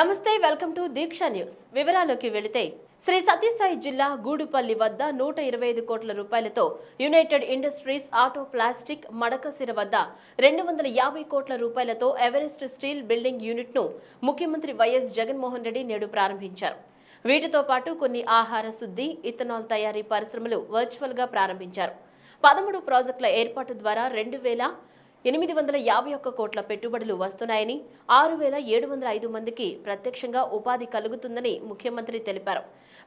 నమస్తే welcome to Deeksha news. వివరాల్లోకి వెళితే శ్రీ సత్యసాయి జిల్లా గూడుపల్లి వద్ద నూట ఇరవై ఐదు కోట్ల రూపాయలతో United Industries auto plastic Madakasira వద్ద రెండు వందల యాభై కోట్ల రూపాయలతో ఎవరెస్ట్ స్టీల్ బిల్డింగ్ యూనిట్ను ముఖ్యమంత్రి వైఎస్ జగన్మోహన్ రెడ్డి నేడు ప్రారంభించారు. వీటితో పాటు కొన్ని ఆహార శుద్ధి ఇథనాల్ తయారీ పరిశ్రమలు వర్చువల్గా ప్రారంభించారు. పదమూడు ప్రాజెక్టుల ఏర్పాటు ద్వారా రెండు వేల ఎనిమిది వందల యాభై ఒక్క కోట్ల పెట్టుబడులు వస్తున్నాయని ఆరు వేల ఏడు వందల ఐదు మందికి ప్రత్యక్షంగా ఉపాధి కలుగుతుందని ముఖ్యమంత్రి తెలిపారు.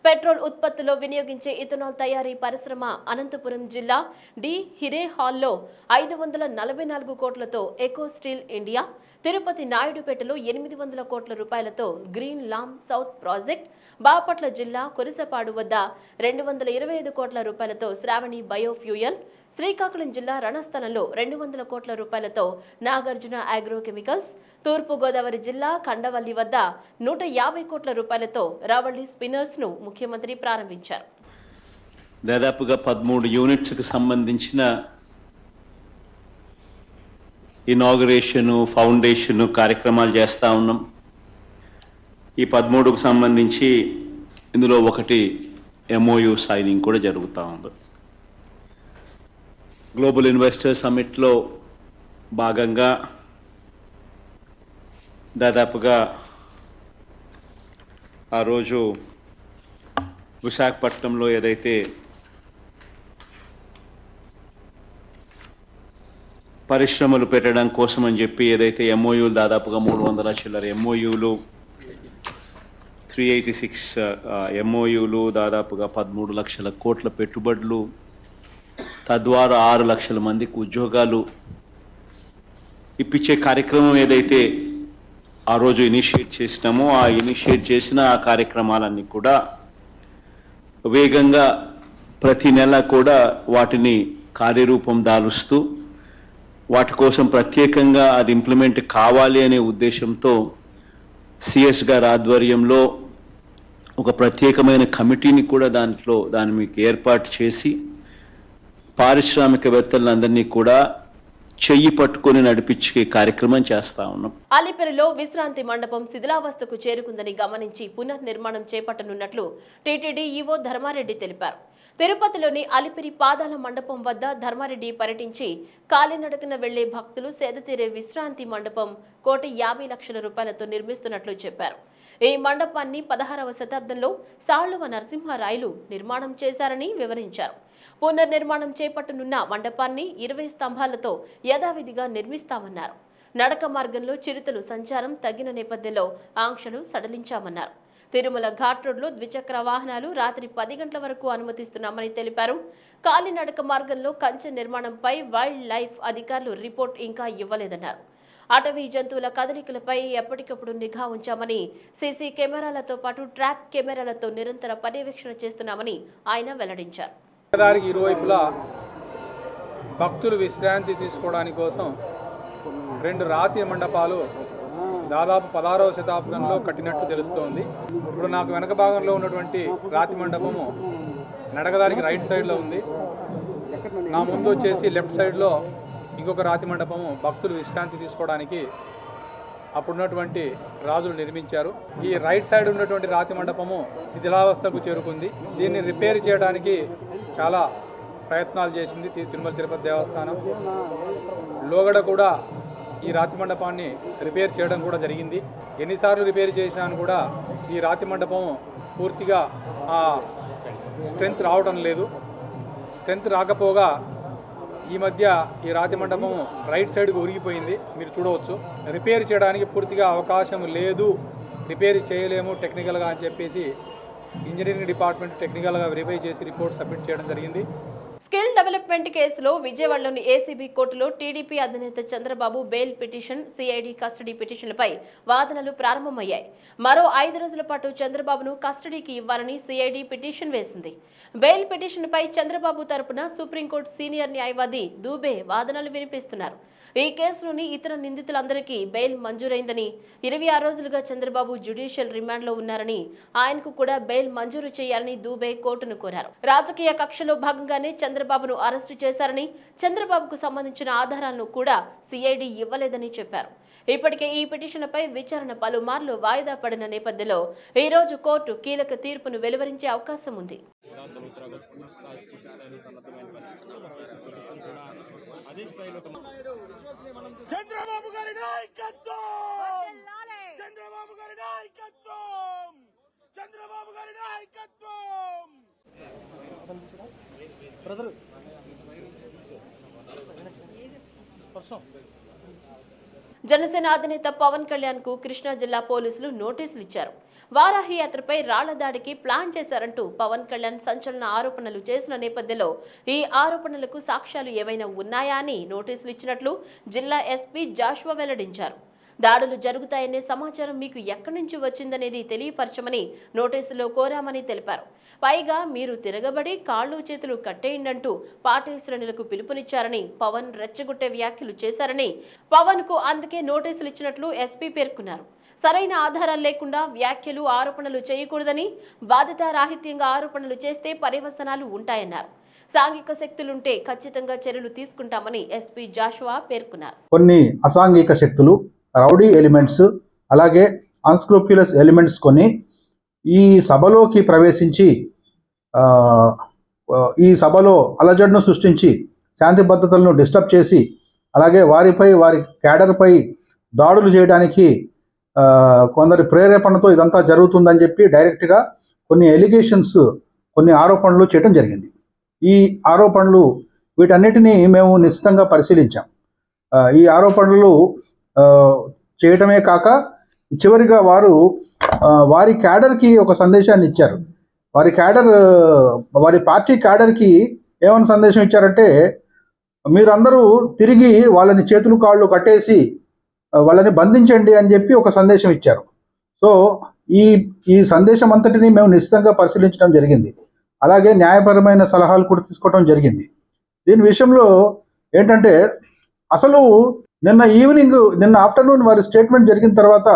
పెట్రోల్ ఉత్పత్తిలో వినియోగించే ఇథనాల్ తయారీ పరిశ్రమ అనంతపురం జిల్లా డి హిరే హాల్లో ఐదు వందల నలభై నాలుగు కోట్లతో ఎకో స్టీల్ ఇండియా తిరుపతి నాయుడుపేటలో ఎనిమిది వందల కోట్ల రూపాయలతో Greenlam south project Bapatla జిల్లా కురిసపాడు వద్ద రెండు వందల ఇరవై ఐదు కోట్ల రూపాయలతో శ్రావణి బయోఫ్యూయల్ శ్రీకాకుళం జిల్లా రణస్థలంలో రెండు వందల కోట్ల రూపాయలతో నాగార్జున అగ్రోకెమికల్స్ తూర్పుగోదావరి జిల్లా కండవల్లి వద్ద నూట యాభై కోట్ల రూపాయలతో రావళ్ళి స్పిన్నర్స్ను ముఖ్యమంత్రి ప్రారంభించారు. దాదాపుగా పదమూడు యూనిట్స్కి సంబంధించిన ఇనాగరేషను ఫౌండేషన్ కార్యక్రమాలు చేస్తూ ఉన్నాం. ఈ పదమూడుకు సంబంధించి ఇందులో ఒకటి ఎంఓయు సైనింగ్ కూడా జరుగుతూ ఉంది. గ్లోబల్ ఇన్వెస్టర్ సమ్మిట్లో భాగంగా దాదాపుగా ఆ రోజు విశాఖపట్నంలో ఏదైతే పరిశ్రమలు పెట్టడం కోసం అని చెప్పి ఏదైతే ఎంఓయూలు దాదాపుగా మూడు వందల చిల్లర ఎంఓయూలు త్రీ ఎయిటీ సిక్స్ ఎంఓయూలు దాదాపుగా పదమూడు లక్షల కోట్ల పెట్టుబడులు తద్వారా ఆరు లక్షల మందికి ఉద్యోగాలు ఇప్పించే కార్యక్రమం ఏదైతే ఆ రోజు ఇనిషియేట్ చేసినామో ఆ ఇనిషియేట్ చేసిన ఆ కార్యక్రమాలన్నీ కూడా వేగంగా ప్రతి నెల కూడా వాటిని కార్యరూపం దాలుస్తూ వాటి కోసం ప్రత్యేకంగా అది ఇంప్లిమెంట్ కావాలి అనే ఉద్దేశంతో సిఎస్ గారి ఆధ్వర్యంలో ఒక ప్రత్యేకమైన కమిటీని కూడా దాంట్లో దాని మీకు ఏర్పాటు చేసి పారిశ్రామికవేత్తలందరినీ కూడా చెయ్యి పట్టుకొని నడిపించే కార్యక్రమం చేస్తా ఉన్నాం. అలిపెరలో విశ్రాంతి మండపం శిథిలావస్థకు చేరుకుందని గమనించి పునర్నిర్మాణం చేపట్టనున్నట్లు టీటీడీ ఈవో ధర్మారెడ్డి తెలిపారు. తిరుపతిలోని అలిపిరి పాదాల మండపం వద్ద ధర్మారెడ్డి పర్యటించి కాలినడకన వెళ్ళే భక్తులు సేదతీరే విశ్రాంతి మండపం కోటి యాభై లక్షల రూపాయలతో నిర్మిస్తున్నట్లు చెప్పారు. ఈ మండపాన్ని పదహారవ శతాబ్దంలో సాళ్ళువ నరసింహరాయలు నిర్మాణం చేశారని వివరించారు. పునర్నిర్మాణం చేపట్టనున్న మండపాన్ని ఇరవై స్తంభాలతో యథావిధిగా నిర్మిస్తామన్నారు. నడక మార్గంలో చిరుతలు సంచారం తగ్గిన నేపథ్యంలో ఆంక్షలు సడలించామన్నారు. తిరుమల ఘాట్ రోడ్లో ద్విచక్ర వాహనాలు రాత్రి పది గంటల వరకు అనుమతిస్తున్నామని తెలిపారు. కాలినడక మార్గంలో కంచె నిర్మాణంపై వైల్డ్ లైఫ్ అధికారులు రిపోర్ట్ ఇంకా ఇవ్వలేదన్నారు. అటవీ జంతువుల కదలికలపై ఎప్పటికప్పుడు నిఘా ఉంచామని సీసీ కెమెరాలతో పాటు ట్రాప్ కెమెరాలతో నిరంతర పర్యవేక్షణ చేస్తున్నామని ఆయన వెల్లడించారు. దానికి ఇరువైపులా భక్తులు విశ్రాంతి తీసుకోవడానికి కోసం రెండు రాతి మండపాలు దాదాపు పదహారవ శతాబ్దంలో కట్టినట్టు తెలుస్తోంది. ఇప్పుడు నాకు వెనక భాగంలో ఉన్నటువంటి రాతి మండపము నడకదానికి రైట్ సైడ్లో ఉంది. నా ముందు వచ్చేసి లెఫ్ట్ సైడ్లో ఇంకొక రాతి మండపము భక్తులు విశ్రాంతి తీసుకోవడానికి అప్పుడున్నటువంటి రాజులు నిర్మించారు. ఈ రైట్ సైడ్ ఉన్నటువంటి రాతి మండపము శిథిలావస్థకు చేరుకుంది. దీన్ని రిపేర్ చేయడానికి చాలా ప్రయత్నాలు చేసింది తిరుమల తిరుపతి దేవస్థానం. లోగడ కూడా ఈ రాతి మండపాన్ని రిపేర్ చేయడం కూడా జరిగింది. ఎన్నిసార్లు రిపేర్ చేసినా కూడా ఈ రాతి మండపం పూర్తిగా ఆ స్ట్రెంత్ రావడం లేదు. స్ట్రెంత్ రాకపోగా ఈ మధ్య ఈ రాతి మండపం రైట్ సైడ్కి ఉరిగిపోయింది. మీరు చూడవచ్చు. రిపేర్ చేయడానికి పూర్తిగా అవకాశం లేదు. రిపేర్ చేయలేము టెక్నికల్గా అని చెప్పేసి ఇంజనీరింగ్ డిపార్ట్మెంట్ టెక్నికల్గా వెరిఫై చేసి రిపోర్ట్ సబ్మిట్ చేయడం జరిగింది. స్కిల్ డెవలప్మెంట్ కేసులో విజయవాడలోని ఏసీబీ కోర్టులో టీడీపీ అధినేత Chandrababu bail petition CID custody పిటిషన్లపై వాదనలు ప్రారంభమయ్యాయి. మరో ఐదు రోజుల పాటు చంద్రబాబును కస్టడీకి ఇవ్వాలని సిఐడి పిటిషన్ వేసింది. బెయిల్ పిటిషన్పై చంద్రబాబు తరపున సుప్రీంకోర్టు సీనియర్ న్యాయవాది దూబే వాదనలు వినిపిస్తున్నారు. ఈ కేసులోని ఇతర నిందితులందరికీ బెయిల్ మంజూరైందని ఇరవై ఆరు రోజులుగా చంద్రబాబు జ్యుడిషియల్ రిమాండ్లో ఉన్నారని ఆయనకు కూడా బెయిల్ మంజూరు చేయాలని దూబే కోర్టును కోరారు. రాజకీయ కక్షలో భాగంగానే చంద్రబాబును అరెస్టు చేశారని చంద్రబాబుకు సంబంధించిన ఆధారాలను కూడా సిఐడి ఇవ్వలేదని చెప్పారు. ఇప్పటికే ఈ పిటిషన్పై విచారణ పలుమార్లు వాయిదా పడిన నేపథ్యంలో ఈ రోజు కోర్టు కీలక తీర్పును వెలువరించే అవకాశం ఉంది. చంద్రబాబు గారి నాయకత్వం! చంద్రబాబు గారి నాయకత్వం! చంద్రబాబు గారి నాయకత్వం! జనసేన అధినేత పవన్ కళ్యాణ్కు కృష్ణా జిల్లా పోలీసులు నోటీసులు ఇచ్చారు. వారాహి యాత్రపై రాళ్ళ దాడికి ప్లాన్ చేశారంటూ పవన్ కళ్యాణ్ సంచలన ఆరోపణలు చేసిన నేపథ్యంలో ఈ ఆరోపణలకు సాక్ష్యాలు ఏవైనా ఉన్నాయా అని నోటీసులు ఇచ్చినట్లు జిల్లా ఎస్పీ జాషువా వెల్లడించారు. దాడులు జరుగుతాయనే సమాచారం మీకు ఎక్కడి నుంచి వచ్చిందనేది తెలియపరచమని నోటీసులో కోరామని తెలిపారు. పైగా మీరు తిరగబడి కాళ్ళు చేతులు కట్టేయండంటూ పార్టీ శ్రేణులకు పిలుపునిచ్చారని పవన్ రెచ్చగొట్టే వ్యాఖ్యలు చేశారని పవన్కు అందుకే నోటీసులు ఇచ్చినట్లు ఎస్పీ పేర్కొన్నారు. సరైన ఆధారాలు లేకుండా వ్యాఖ్యలు ఆరోపణలు చేయకూడదని బాధ్యతారాహిత్యంగా ఆరోపణలు చేస్తే పర్యవసనాలు ఉంటాయన్నారు. సాంఘిక శక్తులుంటే ఖచ్చితంగా చర్యలు తీసుకుంటామని ఎస్పీ జాషువా పేర్కొన్నారు. కొన్ని అసాంఘిక శక్తులు రౌడీ ఎలిమెంట్స్ అలాగే అన్స్క్రూప్యులస్ ఎలిమెంట్స్ కొన్ని ఈ సభలోకి ప్రవేశించి ఈ సభలో అలజడ్ను సృష్టించి శాంతి భద్రతలను డిస్టర్బ్ చేసి అలాగే వారిపై వారి క్యాడర్పై దాడులు చేయడానికి కొందరి ప్రేరేపణతో ఇదంతా జరుగుతుందని చెప్పి డైరెక్ట్గా కొన్ని ఎలిగేషన్స్ కొన్ని ఆరోపణలు చేయడం జరిగింది. ఈ ఆరోపణలు వీటన్నిటినీ మేము నిశ్చితంగా పరిశీలించాం. ఈ ఆరోపణలు చేయటమే కాక చివరిగా వారు వారి క్యాడర్కి ఒక సందేశాన్ని ఇచ్చారు. వారి క్యాడర్ వారి పార్టీ క్యాడర్కి ఏమైనా సందేశం ఇచ్చారంటే మీరందరూ తిరిగి వాళ్ళని చేతులు కాళ్ళు కట్టేసి వాళ్ళని బంధించండి అని చెప్పి ఒక సందేశం ఇచ్చారు. సో ఈ ఈ సందేశం అంతటిని మేము నిశ్చితంగా పరిశీలించడం జరిగింది. అలాగే న్యాయపరమైన సలహాలు కూడా తీసుకోవడం జరిగింది. దీని విషయంలో ఏంటంటే అసలు నిన్న ఈవినింగ్ నిన్న ఆఫ్టర్నూన్ వారి స్టేట్మెంట్ జరిగిన తర్వాత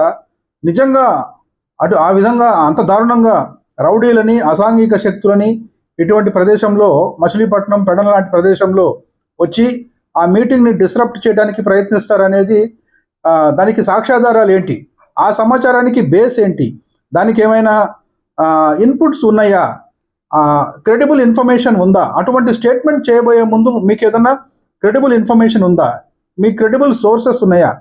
నిజంగా అటు ఆ విధంగా అంత దారుణంగా రౌడీలని అసాంఘిక శక్తులని ఇటువంటి ప్రదేశంలో మచిలీపట్నం పెడన లాంటి ప్రదేశంలో వచ్చి ఆ మీటింగ్ని డిస్రప్ట్ చేయడానికి ప్రయత్నిస్తారనేది దానికి సాక్ష్యాధారాలు ఏంటి? ఆ సమాచారానికి బేస్ ఏంటి? దానికి ఏమైనా ఇన్పుట్స్ ఉన్నాయా? క్రెడిబుల్ ఇన్ఫర్మేషన్ ఉందా? అటువంటి స్టేట్మెంట్ చేయబోయే ముందు మీకు ఏదైనా క్రెడిబుల్ ఇన్ఫర్మేషన్ ఉందా? మీ క్రెడిబుల్ సోర్సెస్ ఉన్నాయా?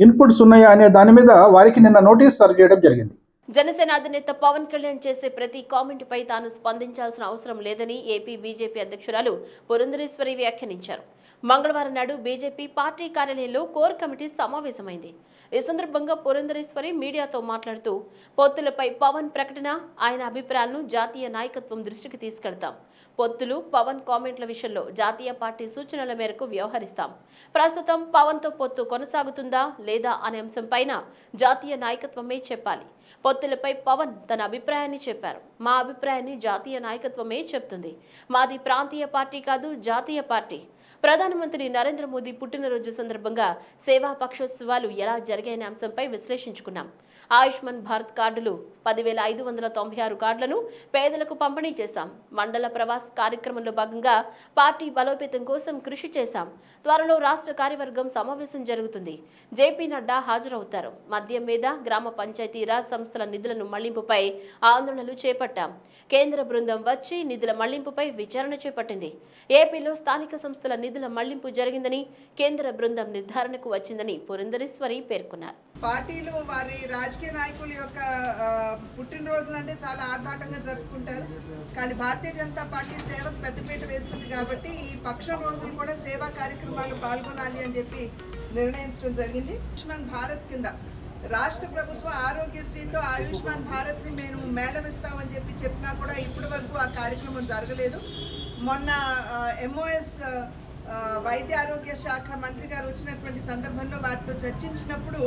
ఇన్పుట్స్ ఉన్నాయా అనే దాని మీద వారికి నిన్న నోటీస్ సర్వ్ చేయడం జరిగింది. జనసేన అధినేత పవన్ కళ్యాణ్ చేసే ప్రతి కామెంట్ పై తాను స్పందించాల్సిన అవసరం లేదని ఏపీ బీజేపీ అధ్యక్షురాలు పురంధరేశ్వరి వ్యాఖ్యానించారు. మంగళవారం నాడు బీజేపీ పార్టీ కార్యాలయంలో కోర్ కమిటీ సమావేశమైంది. ఈ సందర్భంగా పురంధరేశ్వరి మీడియాతో మాట్లాడుతూ పొత్తులపై పవన్ ప్రకటన ఆయన అభిప్రాయాలను జాతీయ నాయకత్వం దృష్టికి తీసుకెళ్తాం. పొత్తులు పవన్ కామెంట్ల విషయంలో జాతీయ పార్టీ సూచనల మేరకు వ్యవహరిస్తాం. ప్రస్తుతం పవన్తో పొత్తు కొనసాగుతుందా లేదా అనే అంశంపైన జాతీయ నాయకత్వమే చెప్పాలి. పొత్తులపై పవన్ తన అభిప్రాయాన్ని చెప్పారు. మా అభిప్రాయాన్ని జాతీయ నాయకత్వమే చెప్తుంది. మాది ప్రాంతీయ పార్టీ కాదు జాతీయ పార్టీ. ప్రధానమంత్రి నరేంద్ర మోదీ పుట్టినరోజు సందర్భంగా సేవా పక్షోత్సవాలు ఎలా జరిగాయనే అంశంపై విశ్లేషించుకున్నాం. ఆయుష్మాన్ భారత్ కార్డులు పదివేల ఐదు వందల తొంభై ఆరు కార్డులను పేదలకు పంపిణీ చేశాం. మండల ప్రవాస్ కార్యక్రమంలో భాగంగా పార్టీ బలోపేతం కోసం కృషి చేశాం. త్వరలో రాష్ట్ర కార్యవర్గం సమావేశం జరుగుతుంది. జేపీ నడ్డా హాజరవుతారు. మద్యం మీద గ్రామ పంచాయతీరాజ్ సంస్థల నిధులను మళ్ళింపుపై ఆందోళనలు చేపట్టాం. కేంద్ర బృందం వచ్చి నిధుల మళ్ళింపుపై విచారణ చేపట్టింది. ఏపీలో స్థానిక సంస్థల నిధుల మళ్ళింపు జరిగిందని కేంద్ర బృందం నిర్ధారణకు వచ్చిందని పురంధరేశ్వరి పేర్కొన్నారు. పార్టీలు వారి రాజకీయ నాయకుల యొక్క పుట్టినరోజులు అంటే చాలా ఆర్భాటంగా జరుపుకుంటారు. కానీ భారతీయ జనతా పార్టీ సేవకు పెద్దపీట వేస్తుంది కాబట్టి ఈ పక్షం రోజులు కూడా సేవా కార్యక్రమం కార్యక్రమాల్లో పాల్గొనాలి అని చెప్పి నిర్ణయించడం జరిగింది. ఆయుష్మాన్ భారత్ కింద రాష్ట్ర ప్రభుత్వం ఆరోగ్యశ్రీతో ఆయుష్మాన్ భారత్ని మేము మేళవిస్తామని చెప్పి చెప్పినా కూడా ఇప్పటి వరకు ఆ కార్యక్రమం జరగలేదు. మొన్న ఎంఓఎస్ వైద్య ఆరోగ్య శాఖ మంత్రి గారు వచ్చినటువంటి సందర్భంలో వారితో చర్చించినప్పుడు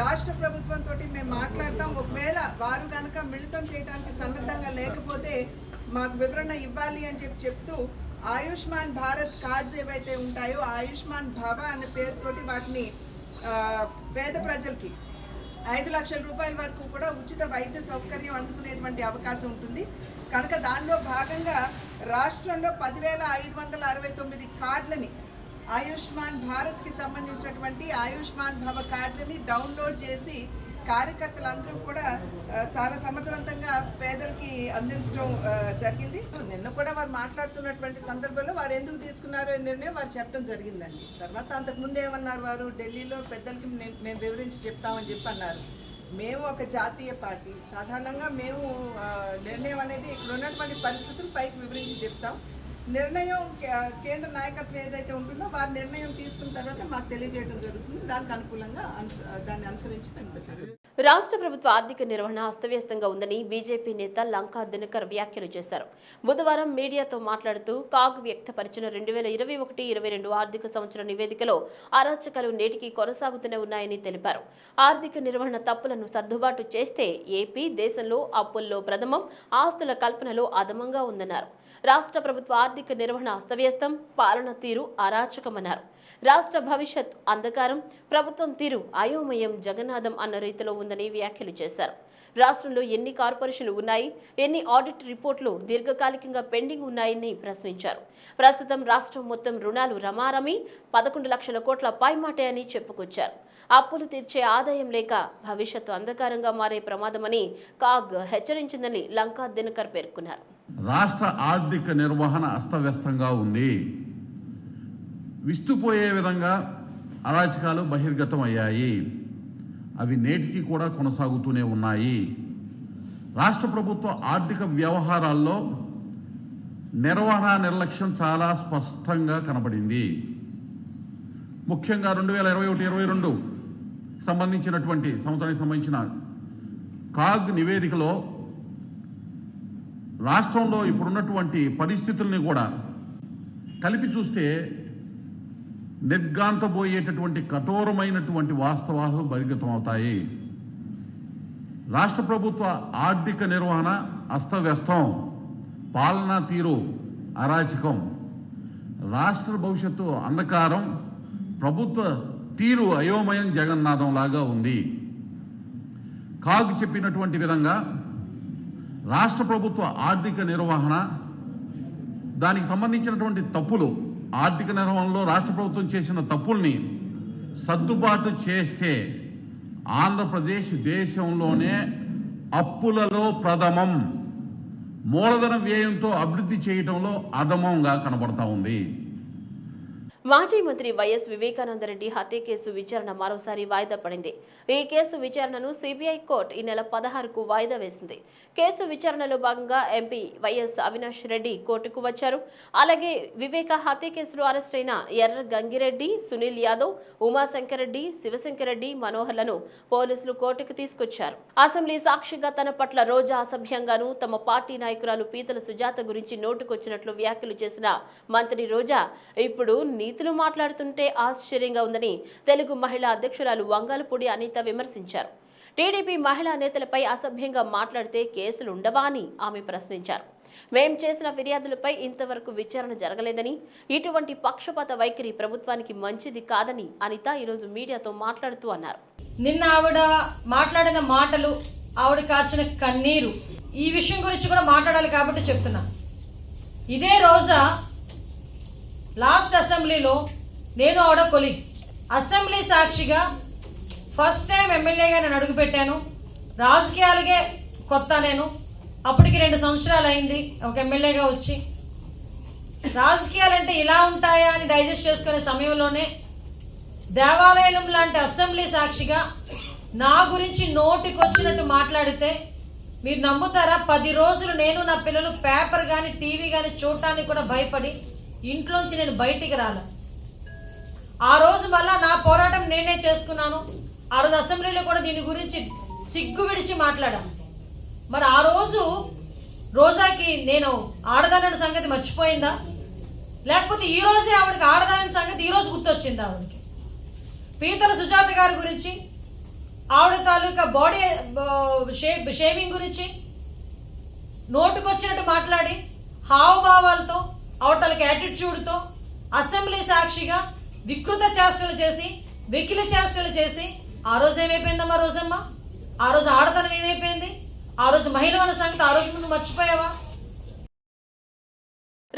రాష్ట్ర ప్రభుత్వంతో మేము మాట్లాడతాం. ఒకవేళ వారు కనుక మిళితం చేయడానికి సన్నద్ధంగా లేకపోతే మాకు వివరణ ఇవ్వాలి అని చెప్పి చెప్తూ ఆయుష్మాన్ భారత్ కార్డ్స్ ఏవైతే ఉంటాయో ఆయుష్మాన్ భవ అనే పేరుతోటి వాటిని పేద ప్రజలకి ఐదు లక్షల రూపాయల వరకు కూడా ఉచిత వైద్య సౌకర్యం అందుకునేటువంటి అవకాశం ఉంటుంది. కనుక దానిలో భాగంగా రాష్ట్రంలో పదివేల ఐదు వందల అరవై తొమ్మిది కార్డులని ఆయుష్మాన్ భారత్కి సంబంధించినటువంటి ఆయుష్మాన్ భవ కార్డులని డౌన్లోడ్ చేసి కార్యకర్తలందరూ కూడా చాలా సమర్థవంతంగా పేదలకి అందించడం జరిగింది. నిన్న కూడా వారు మాట్లాడుతున్నటువంటి సందర్భంలో వారు ఎందుకు తీసుకున్నారో నిర్ణయం వారు చెప్పడం జరిగిందండి. తర్వాత అంతకు ముందు ఏమన్నారు వారు? ఢిల్లీలో పెద్దలకి మేము వివరించి చెప్తామని చెప్పి అన్నారు. మేము ఒక జాతీయ పార్టీ. సాధారణంగా మేము నిర్ణయం అనేది ఇక్కడ ఉన్నటువంటి పరిస్థితులు పైకి వివరించి చెప్తాం. నిర్ణయం కేంద్ర నాయకత్వం ఏదైతే ఉంటుందో వారి నిర్ణయం తీసుకున్న తర్వాత మాకు తెలియజేయడం జరుగుతుంది. దానికి అనుకూలంగా దాన్ని అనుసరించి రాష్ట్ర ప్రభుత్వ ఆర్థిక నిర్వహణ అస్తవ్యస్తంగా ఉందని బీజేపీ నేత లంకా దినకర్ వ్యాఖ్యలు చేశారు. బుధవారం మీడియాతో మాట్లాడుతూ కాగ్ వ్యక్తపరిచిన రెండు వేల ఇరవై ఒకటి ఇరవై రెండు ఆర్థిక సంవత్సర నివేదికలో అరాచకాలు నేటికి కొనసాగుతూనే ఉన్నాయని తెలిపారు. ఆర్థిక నిర్వహణ తప్పులను సర్దుబాటు చేస్తే ఏపీ దేశంలో అప్పుల్లో ప్రథమం ఆస్తుల కల్పనలో అదమంగా ఉందన్నారు. రాష్ట్ర ప్రభుత్వ ఆర్థిక నిర్వహణ అస్తవ్యస్తం పాలన తీరు అరాచకమన్నారు. రాష్ట్ర భవిష్యత్ అంధకారం ప్రభుత్వం తీరు అయోమయం జగన్నాథం అన్న రీతిలో ఉందని వ్యాఖ్యలు చేశారు. రాష్ట్రంలో ఎన్ని కార్పొరేషన్లు ఉన్నాయి ఎన్ని ఆడిట్ రిపోర్టులు దీర్ఘకాలికంగా పెండింగ్ ఉన్నాయని ప్రశ్నించారు. ప్రస్తుతం రాష్ట్రం మొత్తం రుణాలు రమారమి పదకొండు లక్షల కోట్ల పైమాటే అని చెప్పుకొచ్చారు. అప్పులు తీర్చే ఆదాయం లేక భవిష్యత్తు అంధకారంగా మారే ప్రమాదమని కాగ్ హెచ్చరించిందని లంకా దినకర్ పేర్కొన్నారు. రాష్ట్ర ఆర్థిక నిర్వహణ అస్తవ్యస్తంగా ఉంది. విస్తుపోయే విధంగా అరాచకాలు బహిర్గతం అయ్యాయి అవి నేటికి కూడా కొనసాగుతూనే ఉన్నాయి. రాష్ట్ర ప్రభుత్వ ఆర్థిక వ్యవహారాల్లో నిర్వహణ నిర్లక్ష్యం చాలా స్పష్టంగా కనబడింది. ముఖ్యంగా రెండు వేల ఇరవై ఒకటి ఇరవై రెండు సంబంధించినటువంటి సంవత్సరానికి సంబంధించిన కాగ్ నివేదికలో రాష్ట్రంలో ఇప్పుడున్నటువంటి పరిస్థితుల్ని కూడా కలిపి చూస్తే నిర్గాంతపోయేటటువంటి కఠోరమైనటువంటి వాస్తవాలు బహిర్గతమవుతాయి. రాష్ట్ర ప్రభుత్వ ఆర్థిక నిర్వహణ అస్తవ్యస్తం. పాలనా తీరు అరాచకం. రాష్ట్ర భవిష్యత్తు అంధకారం. ప్రభుత్వ తీరు అయోమయం జగన్నాథం లాగా ఉంది. కాగ్ చెప్పినటువంటి విధంగా రాష్ట్ర ప్రభుత్వ ఆర్థిక నిర్వహణ దానికి సంబంధించినటువంటి తప్పులు ఆర్థిక నిర్వహణలో రాష్ట్ర ప్రభుత్వం చేసిన తప్పుల్ని సర్దుబాటు చేస్తే ఆంధ్రప్రదేశ్ దేశంలోనే అప్పులలో ప్రథమం మూలధన వ్యయంతో అభివృద్ధి చేయటంలో అధమంగా కనబడతా ఉంది. మాజీ మంత్రి వైఎస్ వివేకానందరెడ్డి హత్య కేసు విచారణ మరోసారి వాయిదా పడింది. ఈ కేసు విచారణను సిబిఐ కోర్టు ఈ నెల పదహారుకు వాయిదా వేసింది. కేసు విచారణలో భాగంగా ఎంపీ వైఎస్ అవినాష్ రెడ్డి కోర్టుకు వచ్చారు. అలాగే వివేక హత్య కేసులో అరెస్ట్ అయిన ఎర్ర గంగిరెడ్డి సునీల్ యాదవ్ ఉమాశంకరెడ్డి శివశంకరెడ్డి మనోహర్లను పోలీసులు కోర్టుకు తీసుకొచ్చారు. అసెంబ్లీ సాక్షిగా తన పట్ల రోజా అసభ్యంగాను తమ పార్టీ నాయకురాలు పీతల సుజాత గురించి నోటుకొచ్చినట్లు వ్యాఖ్యలు చేసిన మంత్రి రోజా ఇప్పుడు నీతులు మాట్లాడుతుంటే ఆశ్చర్యంగా ఉందని తెలుగు మహిళా అధ్యక్షురాలు వంగాలపూడి అనిత విమర్శించారు. టీడీపీ మహిళా నేతలపై అసభ్యంగా మాట్లాడితే కేసులు ఉండవా అని ఆమె ప్రశ్నించారు. మేం చేసిన ఫిర్యాదులపై ఇంతవరకు విచారణ జరగలేదని ఇటువంటి పక్షపాత వైఖరి ప్రభుత్వానికి మంచిది కాదని అనిత ఈరోజు మీడియాతో మాట్లాడుతూ అన్నారు. నిన్న ఆవిడ మాట్లాడిన మాటలు ఆవిడ కాచిన కన్నీరు. ఈ విషయం గురించి కూడా మాట్లాడాలి కాబట్టి చెప్తున్నా. ఇదే రోజా లాస్ట్ అసెంబ్లీలో నేను ఆవిడ కొలీగ్స్. అసెంబ్లీ సాక్షిగా ఫస్ట్ టైం ఎమ్మెల్యేగా నేను అడుగుపెట్టాను రాజకీయాలకే కొత్త నేను. అప్పటికి రెండు సంవత్సరాలు అయింది ఒక ఎమ్మెల్యేగా వచ్చి. రాజకీయాలంటే ఇలా ఉంటాయా అని డైజెస్ట్ చేసుకునే సమయంలోనే దేవాలయం లాంటి అసెంబ్లీ సాక్షిగా నా గురించి నోటికొచ్చినట్టు మాట్లాడితే మీరు నమ్ముతారా? పది రోజులు నేను నా పిల్లలు పేపర్ కానీ టీవీ కానీ చూడటానికి కూడా భయపడి ఇంట్లోంచి నేను బయటికి రాల ఆ రోజు మళ్ళా నా పోరాటం నేనే చేసుకున్నాను. ఆ రోజు అసెంబ్లీలో కూడా దీని గురించి సిగ్గు విడిచి మాట్లాడాను. మరి ఆ రోజు రోజాకి నేను ఆడదానని సంగతి మర్చిపోయిందా? లేకపోతే ఈ రోజే ఆవిడకి ఆడదాని సంగతి ఈ రోజు గుర్తొచ్చింది ఆవిడకి? పీతల సుజాత గారి గురించి ఆవిడ తాలూకా బాడీ షేప్ షేవింగ్ గురించి నోటుకొచ్చినట్టు మాట్లాడి హావభావాలతో అవతలకి యాటిట్యూడ్తో అసెంబ్లీ సాక్షిగా వికృత చేష్టలు చేసి వెకిలి చేష్టలు చేసి ఆ రోజు ఏమైపోయిందమ్మా రోజమ్మ? ఆ రోజు ఆడతనం ఏమైపోయింది? ఆ రోజు మహిళ సంగతి ఆ రోజు ముందు మర్చిపోయావా?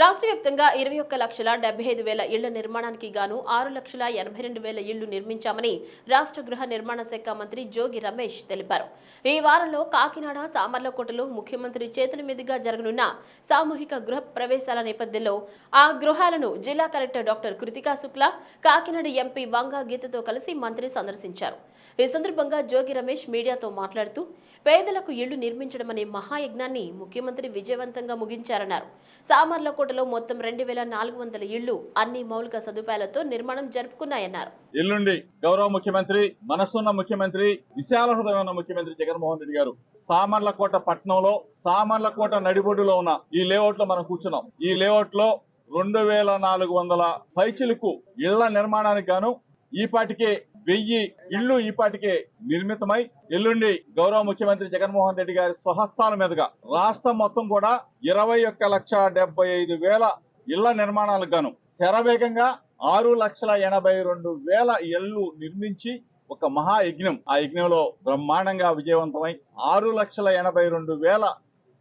రాష్ట్ర వ్యాప్తంగా ఇరవై ఒక్క లక్షల డెబ్బై ఐదు వేల ఇళ్ళ నిర్మాణానికి గాను ఆరు లక్షల ఎనభై రెండు వేల ఇళ్ళు నిర్మించామని రాష్ట్ర గృహ నిర్మాణ శాఖ మంత్రి జోగి రమేష్ తెలిపారు. ఈ వారంలో కాకినాడ సామర్లకోటలో ముఖ్యమంత్రి చేతుల మీదుగా జరగనున్న సామూహిక గృహ ప్రవేశాల నేపథ్యంలో ఆ గృహాలను జిల్లా collector doctor Kritika Shukla Kakinada MP Vanga గీతతో కలిసి మంత్రి సందర్శించారు. ఈ సందర్భంగా జోగి రమేష్ మీడియాతో మాట్లాడుతూ పేదలకు ఇళ్ళు నిర్మించడం అనే మహాయజ్ఞాన్ని ముఖ్యమంత్రి విజయవంతంగా ముగించారన్నారు. సామర్లకోటలో మొత్తం రెండు వేల నాలుగు వందల ఇళ్ళు అన్ని మౌలిక సదుపాయాలతో నిర్మాణం జరుపుకున్నాయన్నారు. ఎల్లుండి గౌరవ ముఖ్యమంత్రి మనస్సున్న ముఖ్యమంత్రి విశాల హృదయం ఉన్న ముఖ్యమంత్రి జగన్మోహన్ రెడ్డి గారు. సామర్లకోట పట్టణంలో సామర్లకోట నడిబొడ్డులో ఉన్న ఈ లేఅవుట్లో మనం కూర్చున్నాం. ఈ లేఅవుట్లో రెండు వేల నాలుగు వందల పైచిలకు ఇళ్ళ నిర్మాణానికి గాను ఈ పాటికే వెయ్యి ఇళ్ళు ఇప్పటికే నిర్మితమై ఎల్లుండి గౌరవ ముఖ్యమంత్రి జగన్మోహన్ రెడ్డి గారి స్వహస్తాల మీదుగా రాష్ట్రం మొత్తం కూడా ఇరవై ఒక్క లక్ష డెబ్బై ఐదు వేల ఇళ్ళ నిర్మాణాలకు గాను శరవేగంగా ఆరు లక్షల ఎనభై రెండు వేల ఇళ్ళు నిర్మించి ఒక మహాయజ్ఞం ఆ యజ్ఞంలో బ్రహ్మాండంగా విజయవంతమై ఆరు లక్షల ఎనభై రెండు వేల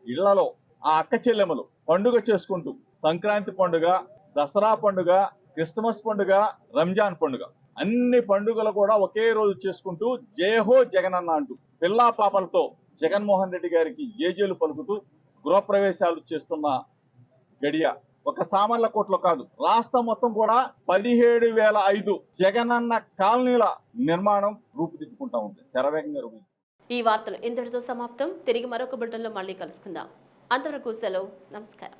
ఇళ్ళలో ఆ అక్క చెల్లెమ్మలు పండుగ చేసుకుంటూ సంక్రాంతి పండుగ దసరా పండుగ క్రిస్మస్ పండుగ రంజాన్ పండుగ అన్ని పండుగలు కూడా ఒకే రోజు చేసుకుంటూ జయహో జగనన్న అంటూ పిల్లా పాపలతో జగన్మోహన్ రెడ్డి గారికి ఏజేలు పలుకుతూ గృహప్రవేశాలు చేస్తున్న గడియ. ఒక సామాన్ల కోట్లో కాదు రాష్ట్రం మొత్తం కూడా పదిహేడు వేల ఐదు జగనన్న కాలనీల నిర్మాణం రూపుదిద్దుకుంటా ఉంది. శరవేగంగా రూపుదిద్దు. ఈ వార్తలు ఇంతటితో సమాప్తం. తిరిగి మరొక బిడ్డల్లో మళ్ళీ కలుసుకుందాం. అంతవరకు సెలవు. నమస్కారం.